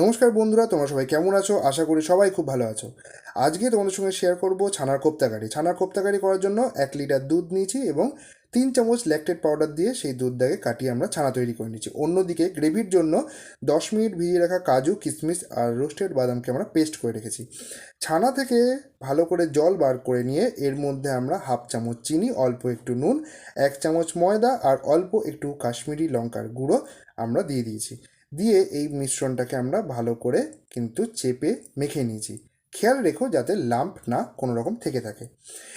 নমস্কার বন্ধুরা, তোমরা সবাই কেমন আছো? আশা করি সবাই খুব ভালো আছো। আজকে তোমাদের সঙ্গে শেয়ার করব ছানার কোপ্তাকারি। ছানার কোপ্তাকারি করার জন্য এক লিটার দুধ নিয়েছি এবং তিন চামচ ল্যাকটেড পাউডার দিয়ে সেই দুধটাকে কাটিয়ে আমরা ছানা তৈরি করে নিচ্ছি। অন্যদিকে গ্রেভির জন্য দশ মিনিট ভিজিয়ে রাখা কাজু কিশমিশ আর রোস্টেড বাদামকে আমরা পেস্ট করে রেখেছি। ছানা থেকে ভালো করে জল বার করে নিয়ে এর মধ্যে আমরা হাফ চামচ চিনি, অল্প একটু নুন, এক চামচ ময়দা আর অল্প একটু কাশ্মীরি লঙ্কার গুঁড়ো আমরা দিয়ে দিয়েছি। দিয়ে এই মিশ্রণটাকে আমরা ভালো করে কিন্তু চেপে মেখে নিয়েছি। খেয়াল রেখো যাতে লাম্প না কোনো রকম থেকে থাকে।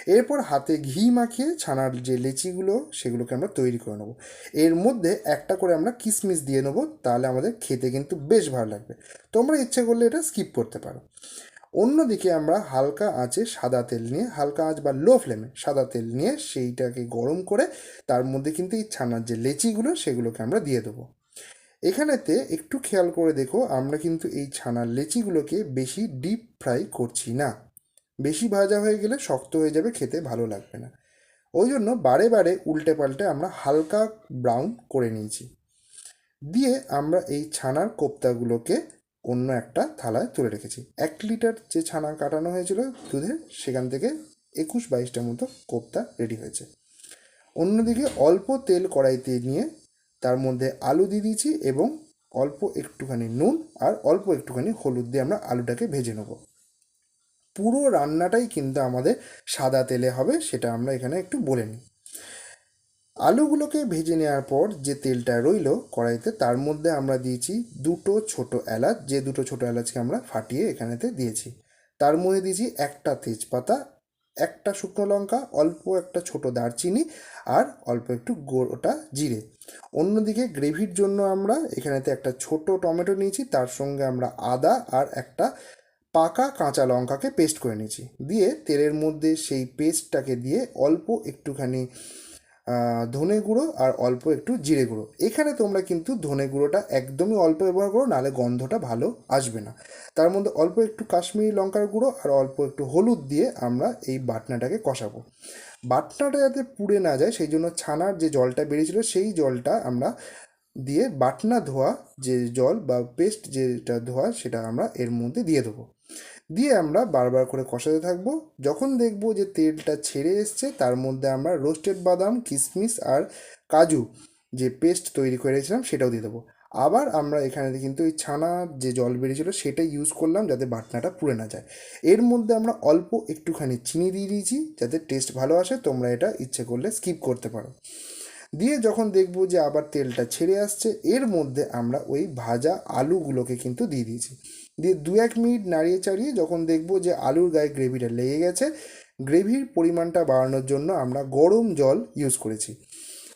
এরপর হাতে ঘি মাখিয়ে ছানার যে লেচিগুলো, সেগুলোকে আমরা তৈরি করে নেব। এর মধ্যে একটা করে আমরা কিশমিশ দিয়ে নেব, তাহলে আমাদের খেতে কিন্তু বেশ ভালো লাগবে। তোমরা ইচ্ছে করলে এটা স্কিপ করতে পারো। অন্যদিকে আমরা হালকা আঁচে সাদা তেল নিয়ে, হালকা আঁচ বা লো ফ্লেমে সাদা তেল নিয়ে সেইটাকে গরম করে তার মধ্যে কিন্তু এই ছানার যে লেচিগুলো, সেগুলোকে আমরা দিয়ে দেবো। এখানেতে একটু খেয়াল করে দেখো, আমরা কিন্তু এই ছানার লেচিগুলোকে বেশি ডিপ ফ্রাই করছি না। বেশি ভাজা হয়ে গেলে শক্ত হয়ে যাবে, খেতে ভালো লাগবে না। ওই জন্য বারে বারে উল্টে পাল্টে আমরা হালকা ব্রাউন করে নিয়েছি। দিয়ে আমরা এই ছানার কোপ্তাগুলোকে অন্য একটা থালায় তুলে রেখেছি। এক লিটার যে ছানা কাটানো হয়েছিল দুধের সেখান থেকে একুশ বাইশটার মতো কোপ্তা রেডি হয়েছে। অন্যদিকে অল্প তেল কড়াইতে নিয়ে তার মধ্যে আলু দিয়ে দিয়েছি এবং অল্প একটুখানি নুন আর অল্প একটুখানি হলুদ দিয়ে আমরা আলুটাকে ভেজে নেব। পুরো রান্নাটাই কিন্তু আমাদের সাদা তেলে হবে, সেটা আমরা এখানে একটু বলে নিই। আলুগুলোকে ভেজে নেওয়ার পর যে তেলটা রইল কড়াইতে, তার মধ্যে আমরা দিয়েছি দুটো ছোট এলাচ। যে দুটো ছোট এলাচকে আমরা ফাটিয়ে এখানেতে দিয়েছি। তার মধ্যে দিয়েছি একটা তেজপাতা একটা শুকনো লঙ্কা, অল্প একটা ছোট দারচিনি আর অল্প একটু গোটা জিরে। অন্যদিকে গ্রেভির জন্য আমরা এখানেতে একটা ছোট টমেটো নিয়েছি, তার সঙ্গে আমরা আদা আর একটা পাকা কাঁচা লঙ্কাকে পেস্ট করে নিয়েছি। দিয়ে তেলের মধ্যে সেই পেস্টটাকে দিয়ে অল্প একটুখানি ধনে গুঁড়ো আর অল্প একটু জিরে গুঁড়ো। এখানে তোমরা কিন্তু ধনে গুঁড়োটা একদমই অল্প ব্যবহার করো, নাহলে গন্ধটা ভালো আসবে না। তার মধ্যে অল্প একটু কাশ্মীরি লঙ্কার গুঁড়ো আর অল্প একটু হলুদ দিয়ে আমরা এই বাটনাটাকে কষাবো। বাটনাটা যাতে পুড়ে না যায়, সেই জন্য ছানার যে জলটা বেরিয়েছিল, সেই জলটা আমরা দিয়ে বাটনা ধোয়া যে জল বা পেস্ট যেটা ধোয়া, সেটা আমরা এর মধ্যে দিয়ে দেবো। দিয়ে আমরা বারবার করে কষাতে থাকব। যখন দেখব যে তেলটা ছেড়ে এসছে, তার মধ্যে আমরা রোস্টেড বাদাম কিশমিশ আর কাজু যে পেস্ট তৈরি করে রেখেছিলাম সেটাও দিয়ে দেবো। আবার আমরা এখানে কিন্তু ওই ছানার যে জল বেরিয়েছিল সেটা ইউজ করলাম যাতে বাটনাটা পুড়ে না যায়। এর মধ্যে আমরা অল্প একটুখানি চিনি দিয়ে দিয়েছি, যাতে টেস্ট ভালো আসে, তোমরা এটা ইচ্ছে করলে স্কিপ করতে পারো। দিয়ে যখন দেখব যে আবার তেলটা ছেড়ে আসছে, এর মধ্যে আমরা ওই ভাজা আলুগুলোকে কিন্তু দিয়ে দিয়েছি। দিয়ে দু এক মিনিট নাড়িয়ে চাড়িয়ে যখন দেখব যে আলুর গায়ে গ্রেভিটা লেগে গেছে, গ্রেভির পরিমাণটা বাড়ানোর জন্য আমরা গরম জল ইউজ করেছি।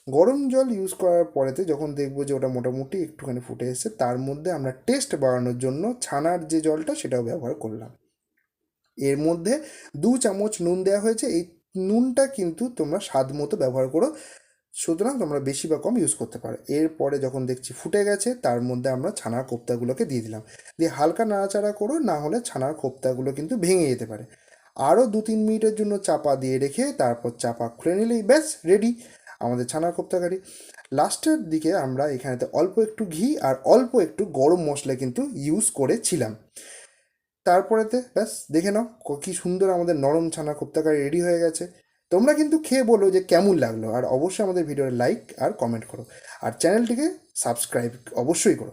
গরম জল ইউজ করার পরেতে যখন দেখব যে ওটা মোটামুটি একটুখানি ফুটে এসছে, তার মধ্যে আমরা টেস্ট বাড়ানোর জন্য ছানার যে জলটা সেটাও ব্যবহার করলাম। এর মধ্যে দু চামচ নুন দেওয়া হয়েছে, এই নুনটা কিন্তু তোমরা স্বাদ মতো ব্যবহার করো। সুতরাং তোমরা বেশি বা কম ইউজ করতে পারো। এরপরে যখন দেখছি ফুটে গেছে, তার মধ্যে আমরা ছানার কোপ্তাগুলোকে দিয়ে দিলাম। দিয়ে হালকা নাড়াচাড়া করো, না হলে ছানার কোপ্তাগুলো কিন্তু ভেঙে যেতে পারে। আরও দু তিন মিনিটের জন্য চাপা দিয়ে রেখে তারপর চাপা খুলে নিলেই ব্যাস রেডি আমাদের ছানার কোপ্তাকারি। লাস্টের দিকে আমরা এখানেতে অল্প একটু ঘি আর অল্প একটু গরম মশলা কিন্তু ইউজ করেছিলাম। তারপরেতে ব্যাস, দেখে নাও কি সুন্দর আমাদের নরম ছানা কোপ্তাকারি রেডি হয়ে গেছে। তোমরা কিন্তু খেয়ে বলো যে কেমন লাগল। আর অবশ্যই আমাদের ভিডিওর লাইক আর কমেন্ট করো। আর চ্যানেলটিকে সাবস্ক্রাইব অবশ্যই করো।